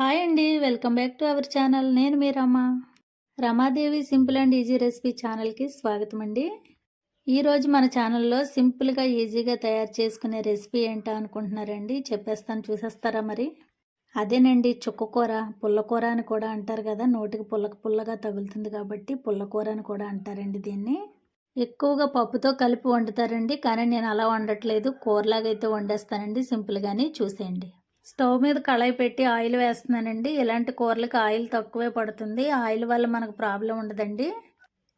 Hi అండి welcome back to our channel. నేను మీ Rama. Ramadevi simple and easy recipe ఛానల్కి స్వాగతం అండి. ఈరోజు మన ఛానల్లో సింపుల్గా ఈజీగా తయారు చేసుకునే రెసిపీ ఏంటో అనుకుంటున్నారండి? చెప్పేస్తాను చూసేస్తారా మరి? అదేనండి చుక్కకూర పుల్లకూర అని కూడా అంటారు కదా నోటికి పుల్లక పుల్లగా తగులుతుంది కాబట్టి పుల్లకూర అని కూడా అంటారండి దీన్ని. ఎక్కువగా పప్పుతో కలిపి వండుతారండి కానీ నేను అలా వండట్లేదు. కూరలాగా అయితే వండేస్తానండి సింపుల్గానే చూసేయండి. స్టవ్ మీద కళాయి పెట్టి ఆయిల్ వేస్తున్నానండి. ఇలాంటి కూరలకు ఆయిల్ తక్కువే పడుతుంది. ఆయిల్ వల్ల మనకు ప్రాబ్లం ఉండదండి.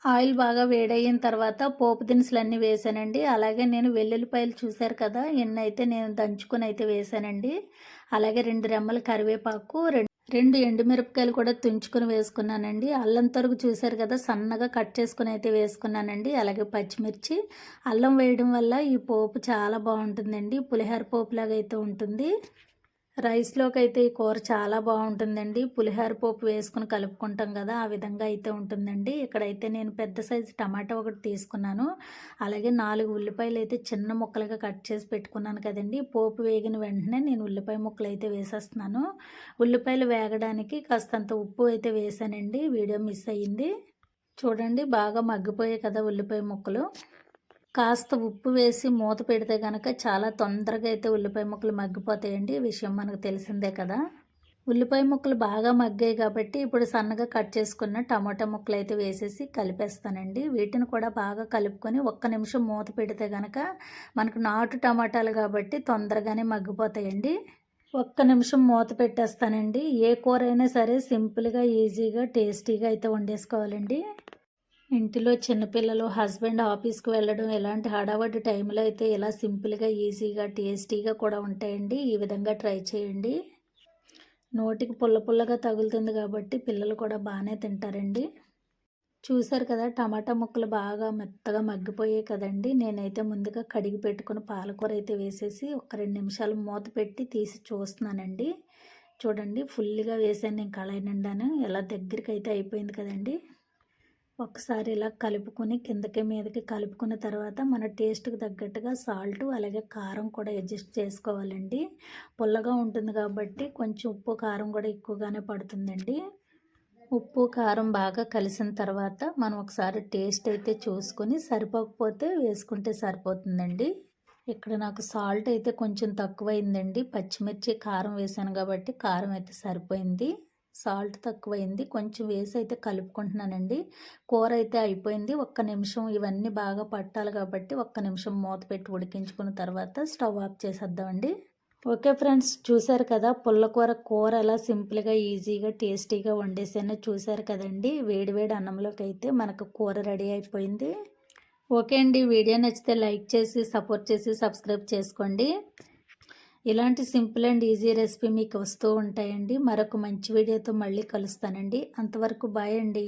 ఆయిల్ బాగా వేడయిన తర్వాత పోపు దినుసులు అన్నీ వేసానండి. అలాగే నేను వెల్లుల్లిపాయలు చూశారు కదా ఎన్నైతే నేను దంచుకుని అయితే వేసానండి. అలాగే రెండు రెమ్మల కరివేపాకు రెండు రెండు ఎండుమిరపకాయలు కూడా తుంచుకొని వేసుకున్నానండి. అల్లం తరుగు చూశారు కదా సన్నగా కట్ చేసుకుని అయితే వేసుకున్నానండి. అలాగే పచ్చిమిర్చి. అల్లం వేయడం వల్ల ఈ పోపు చాలా బాగుంటుందండి. పులిహోర పోపులాగా అయితే ఉంటుంది. రైస్లోకి అయితే ఈ కూర చాలా బాగుంటుందండి. పులిహోర పోపు వేసుకుని కలుపుకుంటాం కదా ఆ విధంగా అయితే ఉంటుందండి. ఇక్కడైతే నేను పెద్ద సైజు టమాటా ఒకటి తీసుకున్నాను. అలాగే నాలుగు ఉల్లిపాయలు అయితే చిన్న ముక్కలుగా కట్ చేసి పెట్టుకున్నాను కదండి. పోపు వేగిన వెంటనే నేను ఉల్లిపాయ ముక్కలు అయితే వేసేస్తున్నాను. ఉల్లిపాయలు వేగడానికి కాస్తంత ఉప్పు అయితే వేసానండి. వీడియో మిస్ అయ్యింది. చూడండి బాగా మగ్గిపోయాయి కదా ఉల్లిపాయ ముక్కలు. కాస్త ఉప్పు వేసి మూత పెడితే కనుక చాలా తొందరగా అయితే ఉల్లిపాయ ముక్కలు మగ్గిపోతాయండి. ఈ విషయం మనకు తెలిసిందే కదా. ఉల్లిపాయ ముక్కలు బాగా మగ్గాయి కాబట్టి ఇప్పుడు సన్నగా కట్ చేసుకున్న టమాటా ముక్కలు అయితే వేసేసి కలిపేస్తానండి. వీటిని కూడా బాగా కలుపుకొని ఒక్క నిమిషం మూత పెడితే కనుక మనకు నాటు టమాటాలు కాబట్టి తొందరగానే మగ్గిపోతాయండి. ఒక్క నిమిషం మూత పెట్టేస్తానండి. ఏ కూర అయినా సరే సింపుల్గా ఈజీగా టేస్టీగా అయితే వండేసుకోవాలండి. ఇంటిలో చిన్నపిల్లలు హస్బెండ్ ఆఫీస్కి వెళ్ళడం ఎలాంటి హడావడి టైంలో అయితే ఇలా సింపుల్గా ఈజీగా టేస్టీగా కూడా ఉంటాయండి. ఈ విధంగా ట్రై చేయండి. నోటికి పుల్ల పుల్లగా తగులుతుంది కాబట్టి పిల్లలు కూడా బాగానే తింటారండి. చూసారు కదా టమాటా ముక్కలు బాగా మెత్తగా మగ్గిపోయాయి కదండి. నేనైతే ముందుగా కడిగి పెట్టుకుని పాలకూర అయితే వేసేసి ఒక రెండు నిమిషాలు మూత పెట్టి తీసి చూస్తున్నానండి. చూడండి ఫుల్గా వేసాను నేను కళాయి నిండాను. ఎలా దగ్గరికి అయితే అయిపోయింది కదండి. ఒకసారి ఇలా కలుపుకొని కిందకి మీదకి కలుపుకున్న తర్వాత మన టేస్ట్కి తగ్గట్టుగా సాల్ట్ అలాగే కారం కూడా అడ్జస్ట్ చేసుకోవాలండి. పుల్లగా ఉంటుంది కాబట్టి కొంచెం ఉప్పు కారం కూడా ఎక్కువగానే పడుతుందండి. ఉప్పు కారం బాగా కలిసిన తర్వాత మనం ఒకసారి టేస్ట్ అయితే చూసుకొని సరిపోకపోతే వేసుకుంటే సరిపోతుందండి. ఇక్కడ నాకు సాల్ట్ అయితే కొంచెం తక్కువైందండి. పచ్చిమిర్చి కారం వేసాను కాబట్టి కారం అయితే సరిపోయింది. సాల్ట్ తక్కువైంది. కొంచెం వేసి అయితే కలుపుకుంటున్నానండి. కూర అయితే అయిపోయింది. ఒక్క నిమిషం ఇవన్నీ బాగా పట్టాలి కాబట్టి ఒక్క నిమిషం మూత పెట్టి ఉడికించుకున్న తర్వాత స్టవ్ ఆఫ్ చేసేద్దామండి. ఓకే ఫ్రెండ్స్ చూసారు కదా పుల్లకూర కూర ఎలా సింపుల్గా ఈజీగా టేస్టీగా వండేసానో చూసారు కదండి. వేడివేడి అన్నంలోకి అయితే మనకు కూర రెడీ అయిపోయింది. ఓకే అండి వీడియో నచ్చితే లైక్ చేసి సపోర్ట్ చేసి సబ్స్క్రైబ్ చేసుకోండి. ఇలాంటి సింపుల్ అండ్ ఈజీ రెసిపీ మీకు వస్తూ ఉంటాయండి. మరొక మంచి వీడియోతో మళ్ళీ కలుస్తానండి. అంతవరకు బాయ్ అండి.